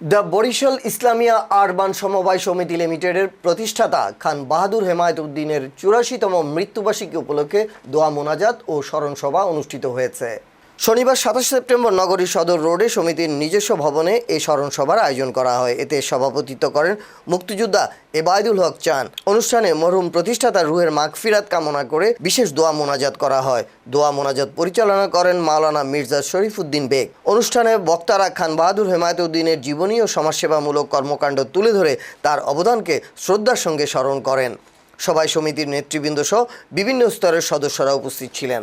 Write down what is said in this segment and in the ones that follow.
The Barishal Islamia urban সমবায় সমিতি লিমিটেডের প্রতিষ্ঠাতা খান বাহাদুর হেমায়ত উদ্দিনের চুরাশিতম মৃত্যুবার্ষিকী উপলক্ষে দোয়া মোনাজাত ও স্মরণসভা অনুষ্ঠিত হয়েছে। শনিবার সাতাশ সেপ্টেম্বর নগরীর সদর রোডে সমিতির নিজস্ব ভবনে এই স্মরণ সভার আয়োজন করা হয়। এতে সভাপতিত্ব করেন মুক্তিযোদ্ধা এবায়দুল হক চান অনুষ্ঠানে মরহুম প্রতিষ্ঠাতা রুহের মাগফিরাত কামনা করে বিশেষ দোয়া মোনাজাত করা হয়। দোয়া মোনাজাত পরিচালনা করেন মাওলানা মির্জা শরীফুদ্দিন বেগ। অনুষ্ঠানে বক্তারা খান বাহাদুর হেমায়তুদ্দিনের জীবনী ও সমাজসেবামূলক কর্মকাণ্ড তুলে ধরে তার অবদানকে শ্রদ্ধার সঙ্গে স্মরণ করেন। সবাই সমিতির নেতৃবৃন্দ সহ বিভিন্ন স্তরের সদস্যরা উপস্থিত ছিলেন।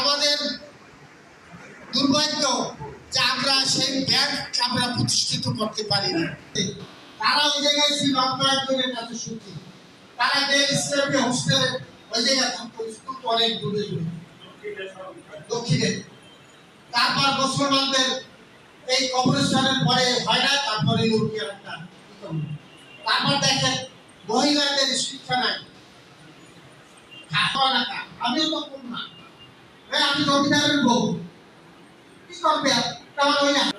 আমাদের দুর্ভাগ্য যে আমরা সেই ব্যাংক আমরা প্রতিষ্ঠিত করতে পারি না তারা ওই জায়গায় কাছে শুনছি তারা যে ইসলামী হোস্টেলে ওই জায়গায় থাকতো, স্কুল তো অনেক দূরে। দক্ষিণে। তারপর মুসলমানদের এই কবরস্থানের পরে হয় না, তারপরে তারপর দেখেন, মহিলাদের শিক্ষা নাই। আমিও তো কম না। হ্যাঁ আমি জমিদারের বউ কি করবে আমার ওই না